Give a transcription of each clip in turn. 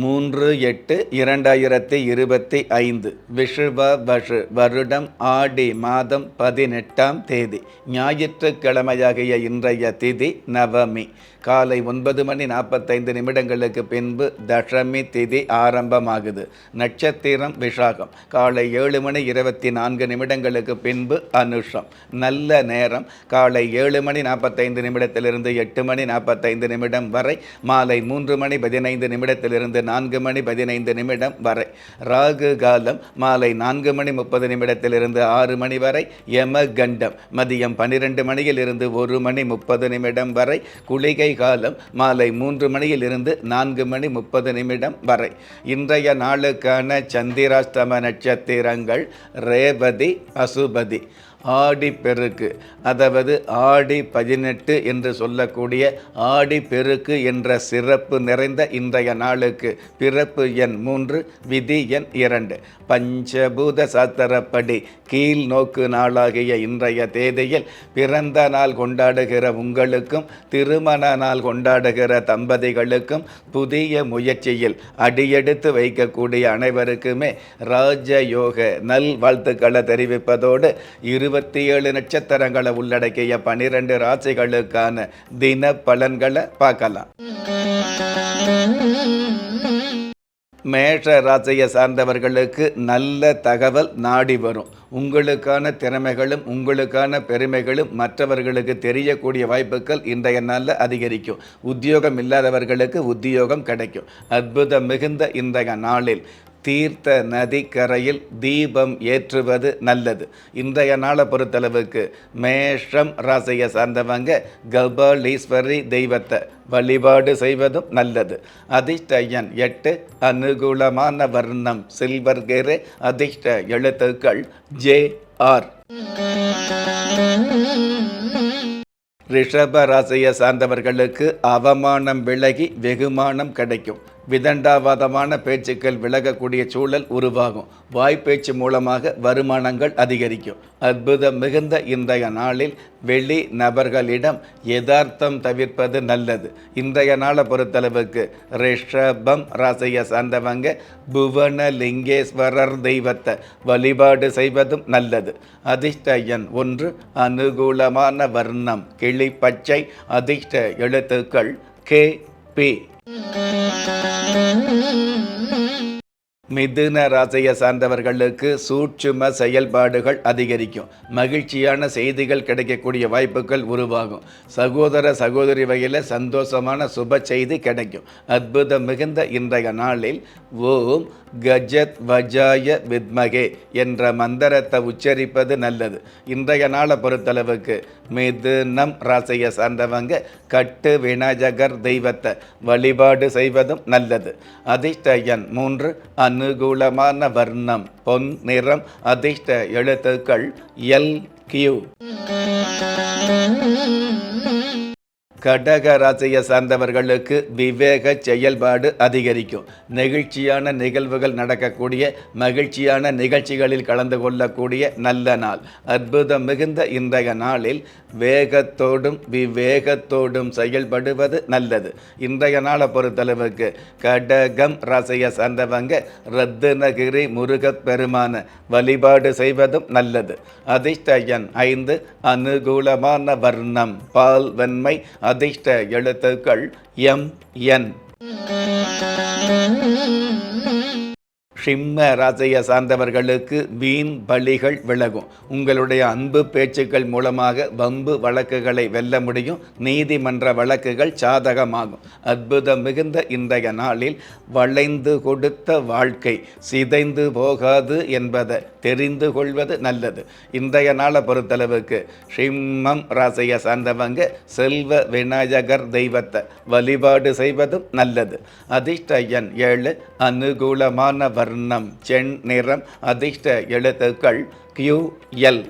மூன்று எட்டு இரண்டாயிரத்தி இருபத்தி ஐந்து விஷுவ வஷு வருடம் ஆடி மாதம் பதினெட்டாம் தேதி ஞாயிற்றுக்கிழமையாகிய இன்றைய திதி நவமி. காலை ஒன்பது மணி நாற்பத்தைந்து நிமிடங்களுக்கு பின்பு தசமி திதி ஆரம்பமாகுது. நட்சத்திரம் விஷாகம் காலை ஏழு மணி இருபத்தி நான்கு நிமிடங்களுக்கு பின்பு அனுஷம். நல்ல நேரம். காலை ஏழு மணி நாற்பத்தைந்து நிமிடத்திலிருந்து எட்டு மணி நாற்பத்தைந்து நிமிடம் வரை. மாலை மூன்று மணி பதினைந்து நிமிடத்திலிருந்து நான்கு மணி பதினைந்து நிமிடம் வரை. ராகு காலம் மாலை நான்கு மணி முப்பது நிமிடத்திலிருந்து ஆறு மணி வரை. யம கண்டம் மதியம் பன்னிரெண்டு மணியில் இருந்து ஒரு மணி முப்பது நிமிடம் வரை. குளிகை காலம் மாலை மூன்று மணியில் இருந்து நான்கு மணி முப்பது நிமிடம் வரை. இன்றைய நாளுக்கான சந்திராஷ்டம நட்சத்திரங்கள் ரேவதி அசுபதி. ஆடி பெருக்கு. அதாவது ஆடி பதினெட்டு என்று சொல்லக்கூடிய ஆடி பெருக்கு என்ற சிறப்பு நிறைந்த இன்றைய நாளுக்கு பிறப்பு எண் மூன்று விதி எண் இரண்டு. பஞ்சபூத சாத்திரப்படி கீழ் நோக்கு நாளாகிய இன்றைய தேதியில் பிறந்த நாள் கொண்டாடுகிற உங்களுக்கும் திருமண நாள் கொண்டாடுகிற தம்பதிகளுக்கும் புதிய முயற்சியில் அடியெடுத்து வைக்கக்கூடிய அனைவருக்குமே ராஜயோக நல் வாழ்த்துக்களை தெரிவிப்பதோடு இருபத்தி ஏழு நட்சத்திரங்களை உள்ளடக்கிய பனிரெண்டு ராசிகளுக்கான தின பலன்களை பார்க்கலாம். மேஷ ராசியை சார்ந்தவர்களுக்கு நல்ல தகவல் நாடி வரும். உங்களுக்கான திறமைகளும் உங்களுக்கான பெருமைகளும் மற்றவர்களுக்கு தெரியக்கூடிய வாய்ப்புகள் இன்றைய நாளில் அதிகரிக்கும். உத்தியோகம் இல்லாதவர்களுக்கு உத்தியோகம் கிடைக்கும். அற்புதம் மிகுந்த இன்றைய நாளில் தீர்த்த நதிக்கரையில் தீபம் ஏற்றுவது நல்லது. இன்றைய நாளை பொறுத்தளவுக்கு மேஷம் ராசியை சார்ந்தவங்க கபாலீஸ்வரி தெய்வத்தை வழிபாடு செய்வதும் நல்லது. அதிர்ஷ்ட எண் எட்டு அனுகூலமான வர்ணம் சில்வர் கேரு அதிர்ஷ்ட எழுத்துக்கள் ஜே ஆர். ரிஷப ராசியை சார்ந்தவர்களுக்கு அவமானம் விலகி வெகுமானம் கிடைக்கும். விதண்டாவாதமான பேச்சுக்கள் விலகக்கூடிய சூழல் உருவாகும். வாய்ப்பேச்சு மூலமாக வருமானங்கள் அதிகரிக்கும். அற்புதம் மிகுந்த இன்றைய நாளில் வெளி நபர்களிடம் யதார்த்தம் தவிர்ப்பது நல்லது. இன்றைய நாளை பொறுத்தளவுக்கு ரிஷபம் ராசியை சார்ந்தவங்க புவன லிங்கேஸ்வரர் தெய்வத்தை வழிபாடு செய்வதும் நல்லது. அதிர்ஷ்ட எண் ஒன்று அனுகூலமான வர்ணம் கிளி பச்சை அதிர்ஷ்ட எழுத்துக்கள் கே பி. Mm-hmm. மிதுன ராசியை சார்ந்தவர்களுக்கு சூட்சும செயல்பாடுகள் அதிகரிக்கும். மகிழ்ச்சியான செய்திகள் கிடைக்கக்கூடிய வாய்ப்புகள் உருவாகும். சகோதர சகோதரி வகையில் சந்தோஷமான சுப செய்தி கிடைக்கும். அற்புதம் மிகுந்த இன்றைய நாளில் ஓம் கஜத் வஜாய வித்மகே என்ற மந்திரத்தை உச்சரிப்பது நல்லது. இன்றைய நாளை பொறுத்தளவுக்கு மிதுனம் ராசியை சார்ந்தவங்க கட்டு விநாயகர் தெய்வத்தை வழிபாடு செய்வதும் நல்லது. அதிர்ஷ்ட எண் மூன்று அனுகூலமான வர்ணம் பொன் நிறம் அதிர்ஷ்ட எழுத்துக்கள் எல் கியூ. கடக ராசியை சார்ந்தவர்களுக்கு விவேக செயல்பாடு அதிகரிக்கும். நெகிழ்ச்சியான நிகழ்வுகள் நடக்கக்கூடிய மகிழ்ச்சியான நிகழ்ச்சிகளில் கலந்து கொள்ளக்கூடிய நல்ல நாள். அற்புதம் மிகுந்த இன்றைய நாளில் வேகத்தோடும் விவேகத்தோடும் செயல்படுவது நல்லது. இன்றைய நாளை பொறுத்தளவுக்கு கடகம் ராசியை சார்ந்தவங்க ரத்தினகிரி முருகப் பெருமான வழிபாடு செய்வதும் நல்லது. அதிர்ஷ்ட எண் ஐந்து அனுகூலமான வர்ணம் பால் வெண்மை அதிர்ஷ்ட எழுத்துக்கள் எம் என். சிம்ம ராசியை சார்ந்தவர்களுக்கு வீண் பலிகள் விலகும். உங்களுடைய அன்பு பேச்சுக்கள் மூலமாக வம்பு வழக்குகளை வெல்ல முடியும். நீதிமன்ற வழக்குகள் சாதகமாகும். அற்புதம் மிகுந்த இன்றைய நாளில் வளைந்து கொடுத்த வாழ்க்கை சிதைந்து போகாது என்பதை தெரிந்து கொள்வது நல்லது. இன்றைய நாளை பொறுத்தளவுக்கு சிம்மம் ராசியை சார்ந்தவங்க செல்வ விநாயகர் தெய்வத்தை வழிபாடு செய்வதும் நல்லது. அதிர்ஷ்ட எண் ஏழு அனுகூலமான வர்ணம் செண் நிறம் அதிர்ஷ்ட எழுத்துக்கள் கியூ எல்.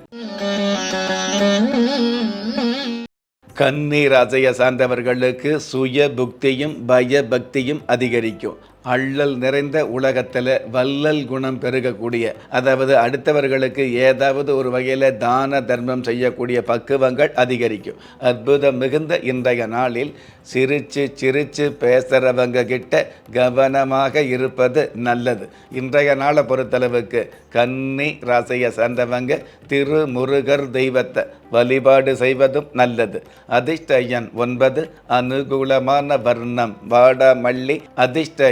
கன்னி ராசியை சார்ந்தவர்களுக்கு சுய புக்தியும் பயபக்தியும் அதிகரிக்கும். அள்ளல் நிறைந்த உலகத்தில் வள்ளல் குணம் பெருகக்கூடிய அதாவது அடுத்தவர்களுக்கு ஏதாவது ஒரு வகையில் தான தர்மம் செய்யக்கூடிய பக்குவங்கள் அதிகரிக்கும். அற்புதம் மிகுந்த இன்றைய நாளில் சிரித்து சிரித்து பேசுகிறவங்க கிட்ட கவனமாக இருப்பது நல்லது. இன்றைய நாளை பொறுத்தளவுக்கு கன்னி ராசியை சார்ந்தவங்க திருமுருகர் தெய்வத்தை வழிபாடு செய்வதும் நல்லது. அதிர்ஷ்ட எண் ஒன்பது அனுகூலமான வர்ணம் வாடாமல்லி அதிர்ஷ்ட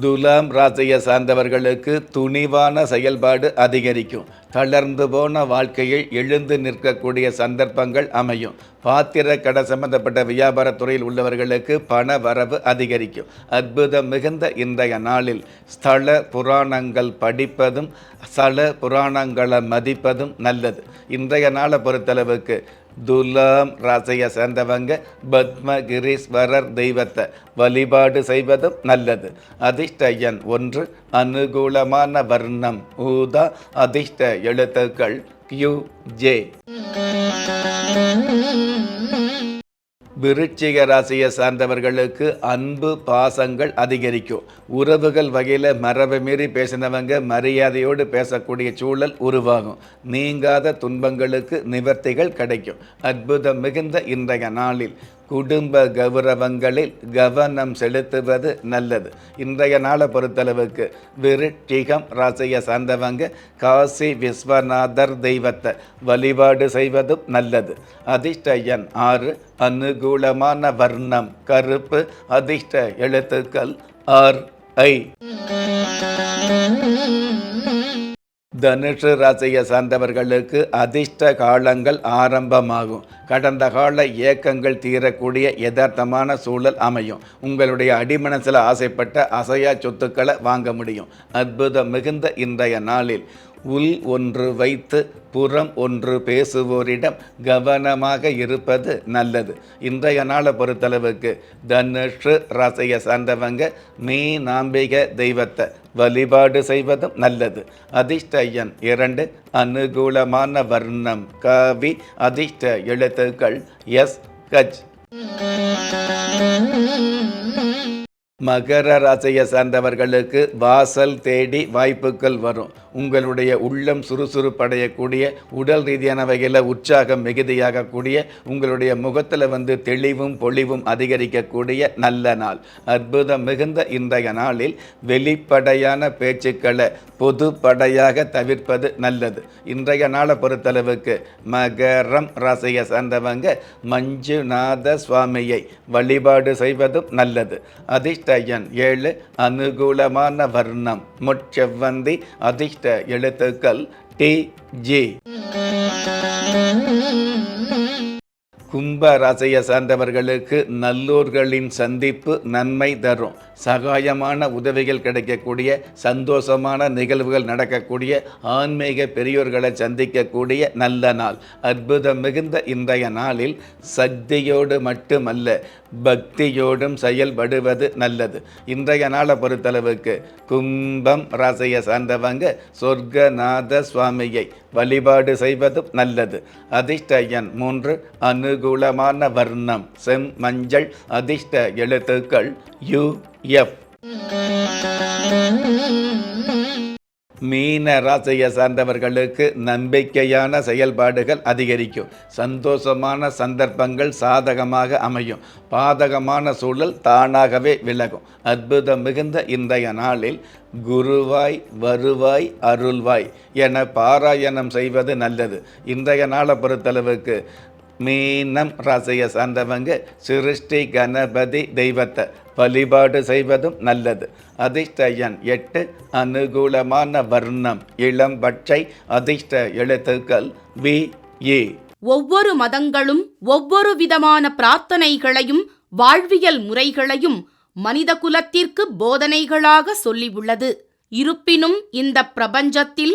துலாம் ராசியை சார்ந்தவர்களுக்கு துணிவான செயல்பாடு அதிகரிக்கும். தளர்ந்து போன வாழ்க்கையில் எழுந்து நிற்கக்கூடிய சந்தர்ப்பங்கள் அமையும். பாத்திர கடை சம்பந்தப்பட்ட வியாபாரத் துறையில் உள்ளவர்களுக்கு பண வரவு அதிகரிக்கும். அற்புதம் மிகுந்த இன்றைய நாளில் ஸ்தல புராணங்கள் படிப்பதும் ஸ்தல புராணங்களை மதிப்பதும் நல்லது. இன்றைய நாளை பொறுத்தளவுக்கு துலாம் ராசியை சேர்ந்தவங்க பத்மகிரீஸ்வரர் தெய்வத்தை வழிபாடு செய்வதும் நல்லது. அதிர்ஷ்டயன் ஒன்று அனுகூலமான வர்ணம். ஊதா அதிர்ஷ்ட எழுத்துக்கள் கியூ ஜே விருச்சிக ராசியை சார்ந்தவர்களுக்கு அன்பு பாசங்கள் அதிகரிக்கும். உறவுகள் வகையில் மரபை மீறி பேசினவங்க மரியாதையோடு பேசக்கூடிய சூழல் உருவாகும். நீங்காத துன்பங்களுக்கு நிவர்த்திகள் கிடைக்கும். அற்புதம் மிகுந்த இன்றைய நாளில். குடும்ப கௌரவங்களில் கவனம் செலுத்துவது நல்லது. இன்றைய நாளை பொறுத்தளவுக்கு விருட்சிகம் ராசியை சார்ந்தவங்க காசி விஸ்வநாதர் தெய்வத்தை வழிபாடு செய்வதும் நல்லது. அதிர்ஷ்ட எண் ஆறு அனுகூலமான வர்ணம் கருப்பு அதிர்ஷ்ட எழுத்துக்கள் ஆர் ஐ. தனுஷு ராசியை சார்ந்தவர்களுக்கு அதிர்ஷ்ட காலங்கள் ஆரம்பமாகும். கடந்த கால ஏக்கங்கள் தீரக்கூடிய யதார்த்தமான சூழல் அமையும். உங்களுடைய அடிமனசில் ஆசைப்பட்ட அசையா சொத்துக்களை வாங்க முடியும். அற்புதம் மிகுந்த இன்றைய நாளில். உள் ஒன்று வைத்து புறம் ஒன்று பேசுவோரிடம் கவனமாக இருப்பது நல்லது. இன்றைய நாளை பொறுத்தளவுக்கு தனுஷு ராசியை சார்ந்தவங்க மீ நாம்பிக தெய்வத்தை வழிபாடு செய்வதும் நல்லது. அதிர்ஷ்ட எண் இரண்டு அனுகூலமான வர்ணம். கவி அதிர்ஷ்ட எழுத்துக்கள் எஸ் கஜ். மகர ராசியை சார்ந்தவர்களுக்கு வாசல் தேடி வாய்ப்புகள் வரும். உங்களுடைய உள்ளம் சுறுசுறுப்படையக்கூடிய உடல் ரீதியான வகையில் உற்சாகம் மிகுதியாகக்கூடிய உங்களுடைய முகத்தில் வந்து தெளிவும் பொழிவும் அதிகரிக்கக்கூடிய நல்ல நாள். அற்புதம் மிகுந்த இன்றைய நாளில் வெளிப்படையான பேச்சுக்களை பொதுப்படையாக தவிர்ப்பது நல்லது. இன்றைய நாளை பொறுத்தளவுக்கு மகரம் ராசியை சார்ந்தவங்க மஞ்சுநாத சுவாமியை வழிபாடு செய்வதும் நல்லது. அதிர்ஷ்ட அதிர்ஷ்டயன் ஏழு அனுகூலமான வர்ணம். முச்செவ்வந்தி அதிர்ஷ்ட எழுத்துக்கள் டி. ஜி. கும்ப ராசியை சார்ந்தவர்களுக்கு நல்லூர்களின் சந்திப்பு நன்மை தரும். சகாயமான உதவிகள் கிடைக்கக்கூடிய சந்தோஷமான நிகழ்வுகள் நடக்கக்கூடிய ஆன்மீக பெரியோர்களை சந்திக்கக்கூடிய நல்ல நாள். அற்புதம் மிகுந்த இன்றைய நாளில் சக்தியோடு மட்டுமல்ல பக்தியோடும் செயல்படுவது நல்லது. இன்றைய நாளை பொறுத்தளவுக்கு கும்பம் ராசியை சார்ந்தவங்க சொர்க்கநாத சுவாமியை வழிபாடு செய்வதும் நல்லது. அதிர்ஷ்ட எண் மூன்று அனுகூலமான வர்ணம் செம் மஞ்சள் அதிர்ஷ்ட எழுத்துக்கள் யு எஃப். மீன ராசியை சார்ந்தவர்களுக்கு நம்பிக்கையான செயல்பாடுகள் அதிகரிக்கும். சந்தோஷமான சந்தர்ப்பங்கள் சாதகமாக அமையும். பாதகமான சூழல் தானாகவே விலகும். அற்புதம் மிகுந்த இன்றைய நாளில் குருவாய் வருவாய் அருள்வாய் என பாராயணம் செய்வது நல்லது. இன்றைய நாளை பொறுத்தளவுக்கு மீனம் ராசியை சார்ந்தவங்க சிருஷ்டி கணபதி தெய்வத்தை வழிபாடு செய்வதும் நல்லது. அதிர்ஷ்டயன் எட்டு அனுகூலமான வர்ணம் இளம் பட்சை அதிர்ஷ்ட எழுத்துக்கள் வி ஏ. ஒவ்வொரு மதங்களும் ஒவ்வொரு விதமான பிரார்த்தனைகளையும் வாழ்வியல் முறைகளையும் மனித குலத்திற்கு போதனைகளாக சொல்லியுள்ளது. இருப்பினும் இந்த பிரபஞ்சத்தில்